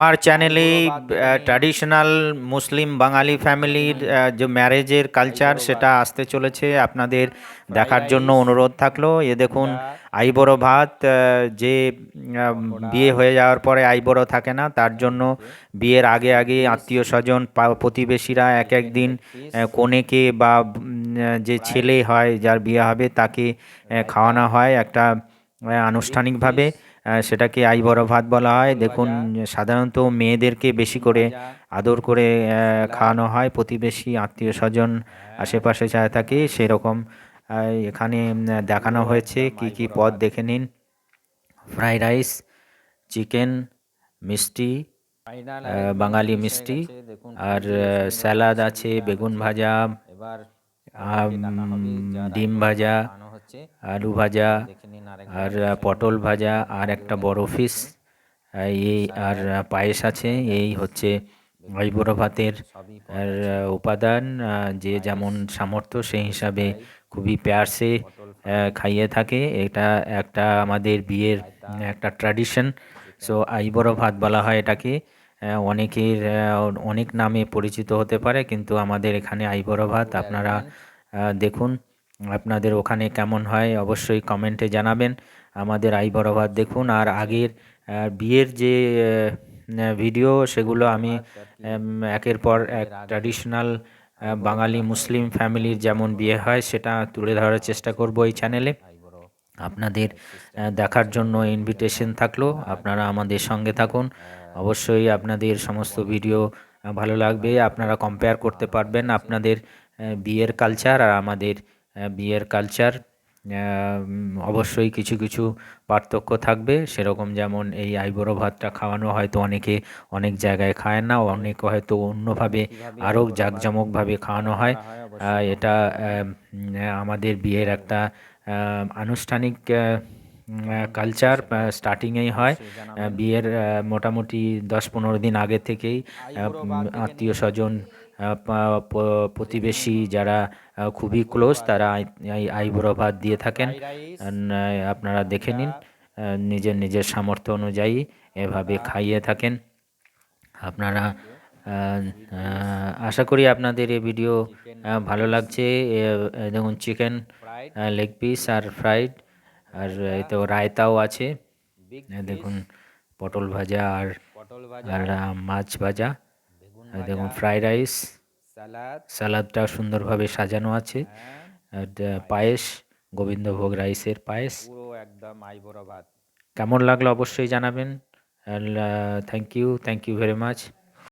আমার চ্যানেলে ট্র্যাডিশনাল মুসলিম বাঙালি ফ্যামিলির যে ম্যারেজের কালচার সেটা আসতে চলেছে। আপনাদের দেখার জন্য অনুরোধ থাকল। এ দেখুন আইবড়ো ভাত যে বিয়ে হয়ে যাওয়ার পরে আইবড়ো থাকে না তার জন্য বিয়ের আগে আগে আত্মীয় স্বজন প্রতিবেশীরা এক এক দিন কনেকে বা যে ছেলে হয় যার বিয়ে হবে তাকে খাওয়ানো হয় একটা আনুষ্ঠানিকভাবে। সেটাকে আইবড় ভাত বলা হয়। দেখুন সাধারণত মেয়েদেরকে বেশি করে আদর করে খাওয়ানো হয়। প্রতিবেশী আত্মীয় স্বজন আশেপাশে যা থাকে সেরকম এখানে দেখানো হয়েছে। কি কি পদ দেখে নিন। ফ্রাইড রাইস চিকেন মিষ্টি বাঙালি মিষ্টি আর স্যালাদ আছে বেগুন ভাজা। আম, ডিম ভাজা আলু ভাজা আর পটল ভাজা আর একটা বড় ফিস এই আর পায়েস আছে এই হচ্ছে আইবুড়ো ভাতের আর উপাদান যে যেমন সামর্থ্য সেই হিসাবে খুবই প্যারসে খাইয়ে থাকে। এটা একটা আমাদের বিয়ের একটা ট্র্যাডিশন সো আইবুড়ো ভাত বলা হয় এটাকে। অনেকের অনেক নামে পরিচিত হতে পারে কিন্তু আমাদের এখানে আইবুড়ো ভাত আপনারা দেখুন আপনাদের ওখানে কেমন হয় অবশ্যই কমেন্টে জানাবেন। আমাদের আই বড় ভাত দেখুন আর আগের বিয়ের যে ভিডিও সেগুলো আমি একের পর এক ট্র্যাডিশনাল বাঙালি মুসলিম ফ্যামিলির যেমন বিয়ে হয় সেটা তুলে ধরার চেষ্টা করব এই চ্যানেলে আপনাদের দেখার জন্য ইনভিটেশন থাকল আপনারা আমাদের সঙ্গে থাকুন। অবশ্যই আপনাদের সমস্ত ভিডিও ভালো লাগবে। আপনারা কম্পেয়ার করতে পারবেন আপনাদের বিয়ের কালচার আর আমাদের বিয়ের কালচার অবশ্যই কিছু কিছু পার্থক্য থাকবে। সেরকম যেমন এই আইবুড়ো ভাতটা খাওয়ানো হয়তো অনেকে অনেক জায়গায় খায় না, অনেক হয়তো অন্যভাবে আরও জাঁকজমকভাবে খাওয়ানো হয়। এটা আমাদের বিয়ের একটা আনুষ্ঠানিক কালচার স্টার্টিংয়েই হয়। বিয়ের মোটামুটি দশ পনেরো দিন আগে থেকেই আত্মীয় স্বজন প্রতিবেশী যারা খুবই ক্লোজ তারা আই- আইবুড়ো ভাত দিয়ে থাকেন। আপনারা দেখে নিন নিজের নিজের সামর্থ্য অনুযায়ী এভাবে খাইয়ে থাকেন। আপনারা আশা করি আপনাদের এই ভিডিও ভালো লাগছে। দেখুন চিকেন লেগ পিস আর ফ্রাইড আর এতে রায়তাও আছে। দেখুন পটল ভাজা আর আর মাছ ভাজা। আর দেখুন ফ্রাইড রাইস সালাদ। সালাদটা সুন্দরভাবে সাজানো আছে। আর আহ, পায়েস গোবিন্দভোগ রাইসের পায়েস। পুরো একদম আইবড়ো ভাত। কেমন লাগল অবশ্যই জানাবেন। Thank you thank you very much